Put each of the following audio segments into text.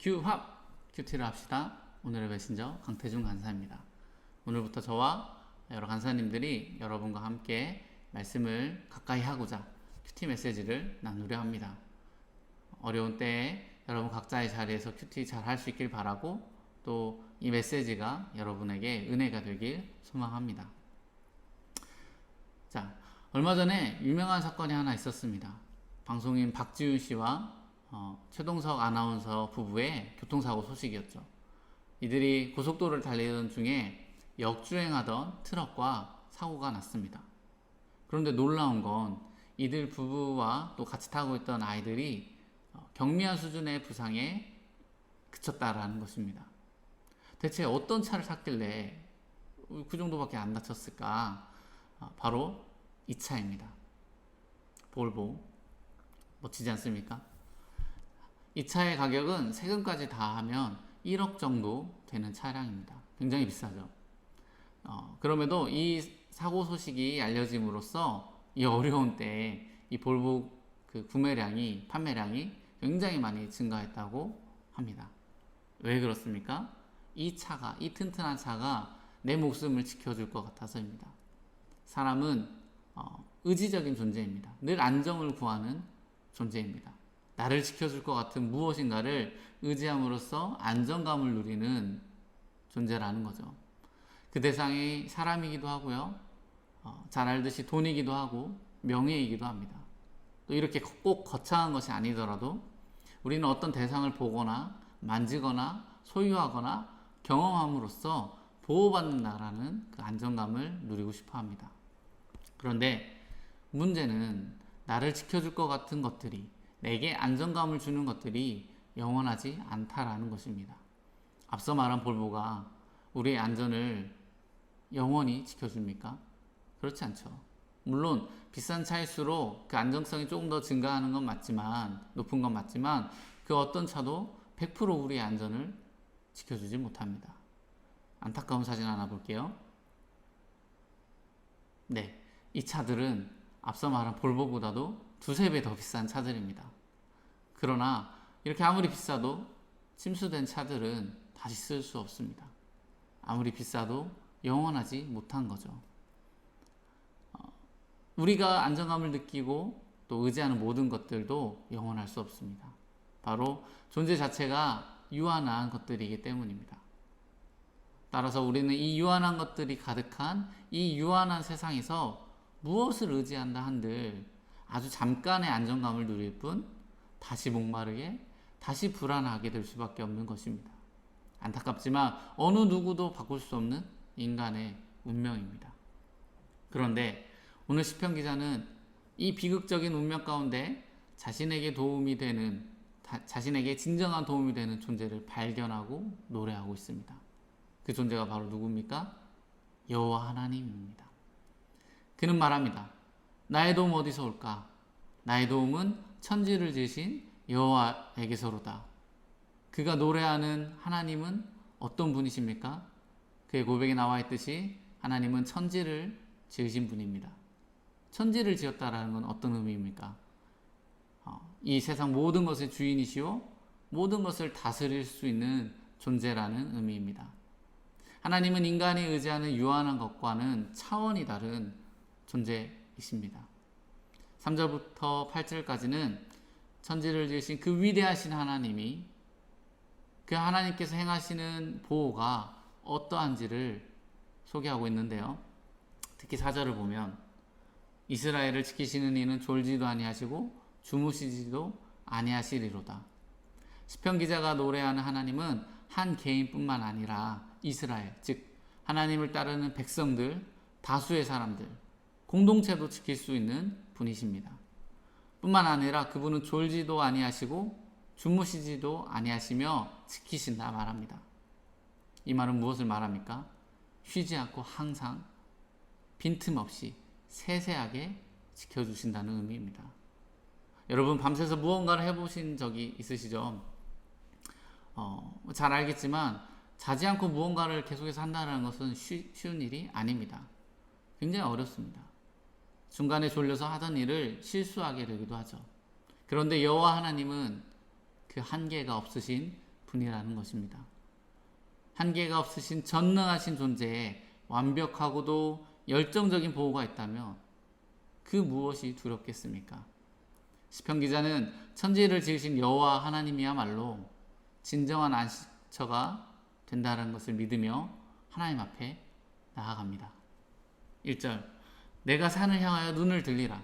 큐합 큐티를 합시다. 오늘의 메신저 강태중 간사입니다. 오늘부터 저와 여러 간사님들이 여러분과 함께 말씀을 가까이 하고자 큐티 메시지를 나누려 합니다. 어려운 때에 여러분 각자의 자리에서 큐티 잘 할 수 있길 바라고 또 이 메시지가 여러분에게 은혜가 되길 소망합니다. 자, 얼마 전에 유명한 사건이 하나 있었습니다. 방송인 박지윤 씨와 어, 최동석 아나운서 부부의 교통사고 소식이었죠. 이들이 고속도로를 달리던 중에 역주행하던 트럭과 사고가 났습니다. 그런데 놀라운 건 이들 부부와 또 같이 타고 있던 아이들이 어, 경미한 수준의 부상에 그쳤다라는 것입니다. 대체 어떤 차를 탔길래 그 정도밖에 안 다쳤을까? 아, 바로 이 차입니다. 볼보. 멋지지 않습니까? 이 차의 가격은 세금까지 다 하면 1억 정도 되는 차량입니다. 굉장히 비싸죠. 어, 그럼에도 이 사고 소식이 알려짐으로써 이 어려운 때에 이 볼보 그 구매량이, 판매량이 굉장히 많이 증가했다고 합니다. 왜 그렇습니까? 이 차가, 이 튼튼한 차가 내 목숨을 지켜줄 것 같아서입니다. 사람은 어, 의지적인 존재입니다. 늘 안정을 구하는 존재입니다. 나를 지켜줄 것 같은 무엇인가를 의지함으로써 안정감을 누리는 존재라는 거죠. 그 대상이 사람이기도 하고요. 어, 잘 알듯이 돈이기도 하고 명예이기도 합니다. 또 이렇게 꼭 거창한 것이 아니더라도 우리는 어떤 대상을 보거나 만지거나 소유하거나 경험함으로써 보호받는다라는 그 안정감을 누리고 싶어 합니다. 그런데 문제는 나를 지켜줄 것 같은 것들이 내게 안정감을 주는 것들이 영원하지 않다라는 것입니다. 앞서 말한 볼보가 우리의 안전을 영원히 지켜줍니까? 그렇지 않죠. 물론 비싼 차일수록 그 안정성이 조금 더 증가하는 건 맞지만 높은 건 맞지만 그 어떤 차도 100% 우리의 안전을 지켜주지 못합니다. 안타까운 사진 하나 볼게요. 네, 이 차들은 앞서 말한 볼보보다도 두세 배 더 비싼 차들입니다. 그러나 이렇게 아무리 비싸도 침수된 차들은 다시 쓸 수 없습니다. 아무리 비싸도 영원하지 못한 거죠. 어, 우리가 안정감을 느끼고 또 의지하는 모든 것들도 영원할 수 없습니다. 바로 존재 자체가 유한한 것들이기 때문입니다. 따라서 우리는 이 유한한 것들이 가득한 이 유한한 세상에서 무엇을 의지한다 한들 아주 잠깐의 안정감을 누릴 뿐 다시 목마르게 다시 불안하게 될 수밖에 없는 것입니다. 안타깝지만 어느 누구도 바꿀 수 없는 인간의 운명입니다. 그런데 오늘 시편 기자는 이 비극적인 운명 가운데 자신에게 도움이 되는 다, 자신에게 진정한 도움이 되는 존재를 발견하고 노래하고 있습니다. 그 존재가 바로 누굽니까? 여호와 하나님입니다. 그는 말합니다. 나의 도움 어디서 올까? 나의 도움은 천지를 지으신 여호와에게서로다. 그가 노래하는 하나님은 어떤 분이십니까? 그의 고백에 나와 있듯이 하나님은 천지를 지으신 분입니다. 천지를 지었다라는 건 어떤 의미입니까? 어, 이 세상 모든 것의 주인이시오 모든 것을 다스릴 수 있는 존재라는 의미입니다. 하나님은 인간이 의지하는 유한한 것과는 차원이 다른 존재 이십니다. 3절부터 8절까지는 천지를 지으신 그 위대하신 하나님이 그 하나님께서 행하시는 보호가 어떠한지를 소개하고 있는데요. 특히 4절을 보면 이스라엘을 지키시는 이는 졸지도 아니하시고 주무시지도 아니하시리로다. 시편 기자가 노래하는 하나님은 한 개인뿐만 아니라 이스라엘, 즉 하나님을 따르는 백성들, 다수의 사람들, 공동체도 지킬 수 있는 분이십니다. 뿐만 아니라 그분은 졸지도 아니하시고 주무시지도 아니하시며 지키신다 말합니다. 이 말은 무엇을 말합니까? 쉬지 않고 항상 빈틈없이 세세하게 지켜주신다는 의미입니다. 여러분 밤새서 무언가를 해보신 적이 있으시죠? 어, 잘 알겠지만 자지 않고 무언가를 계속해서 한다는 것은 쉬, 쉬운 일이 아닙니다. 굉장히 어렵습니다. 중간에 졸려서 하던 일을 실수하게 되기도 하죠. 그런데 여호와 하나님은 그 한계가 없으신 분이라는 것입니다. 한계가 없으신 전능하신 존재에 완벽하고도 열정적인 보호가 있다면 그 무엇이 두렵겠습니까? 시편 기자는 천지를 지으신 여호와 하나님이야말로 진정한 안식처가 된다는 것을 믿으며 하나님 앞에 나아갑니다. 1절 내가 산을 향하여 눈을 들리라.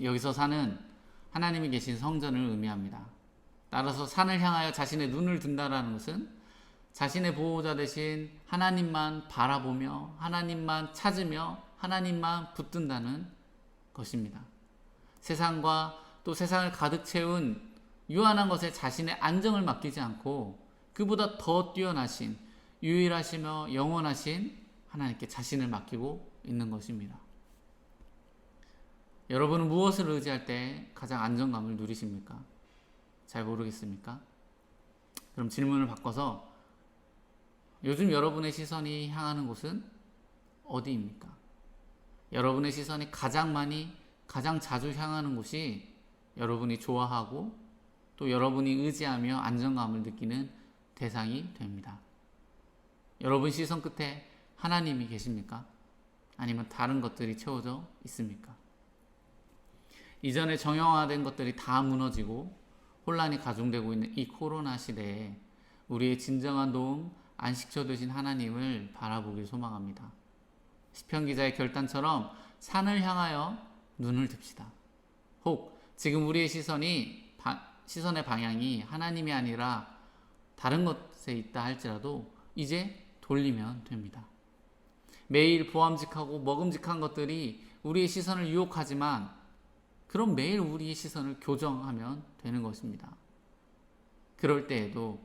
여기서 산은 하나님이 계신 성전을 의미합니다. 따라서 산을 향하여 자신의 눈을 든다라는 것은 자신의 보호자 대신 하나님만 바라보며 하나님만 찾으며 하나님만 붙든다는 것입니다. 세상과 또 세상을 가득 채운 유한한 것에 자신의 안정을 맡기지 않고 그보다 더 뛰어나신 유일하시며 영원하신 하나님께 자신을 맡기고 있는 것입니다. 여러분은 무엇을 의지할 때 가장 안정감을 누리십니까? 잘 모르겠습니까? 그럼 질문을 바꿔서 요즘 여러분의 시선이 향하는 곳은 어디입니까? 여러분의 시선이 가장 많이, 가장 자주 향하는 곳이 여러분이 좋아하고 또 여러분이 의지하며 안정감을 느끼는 대상이 됩니다. 여러분 시선 끝에 하나님이 계십니까? 아니면 다른 것들이 채워져 있습니까? 이전에 정형화된 것들이 다 무너지고 혼란이 가중되고 있는 이 코로나 시대에 우리의 진정한 도움, 안식처 되신 하나님을 바라보길 소망합니다. 시편 기자의 결단처럼 산을 향하여 눈을 듭시다. 혹 지금 우리의 시선이 바, 시선의 방향이 하나님이 아니라 다른 것에 있다 할지라도 이제 돌리면 됩니다. 매일 보암직하고 먹음직한 것들이 우리의 시선을 유혹하지만 그럼 매일 우리의 시선을 교정하면 되는 것입니다. 그럴 때에도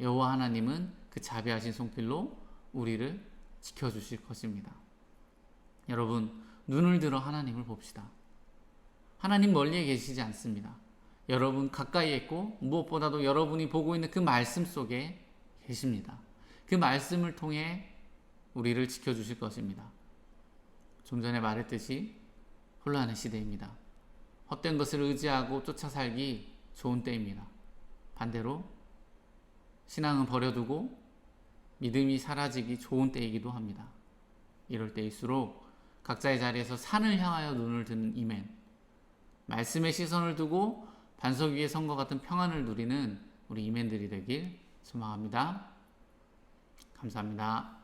여호와 하나님은 그 자비하신 손길로 우리를 지켜주실 것입니다. 여러분 눈을 들어 하나님을 봅시다. 하나님 멀리에 계시지 않습니다. 여러분 가까이에 있고 무엇보다도 여러분이 보고 있는 그 말씀 속에 계십니다. 그 말씀을 통해 우리를 지켜주실 것입니다. 좀 전에 말했듯이 혼란의 시대입니다. 헛된 것을 의지하고 쫓아 살기 좋은 때입니다. 반대로 신앙은 버려두고 믿음이 사라지기 좋은 때이기도 합니다. 이럴 때일수록 각자의 자리에서 산을 향하여 눈을 드는 이맨, 말씀의 시선을 두고 반석 위의 선과 같은 평안을 누리는 우리 이맨들이 되길 소망합니다. 감사합니다.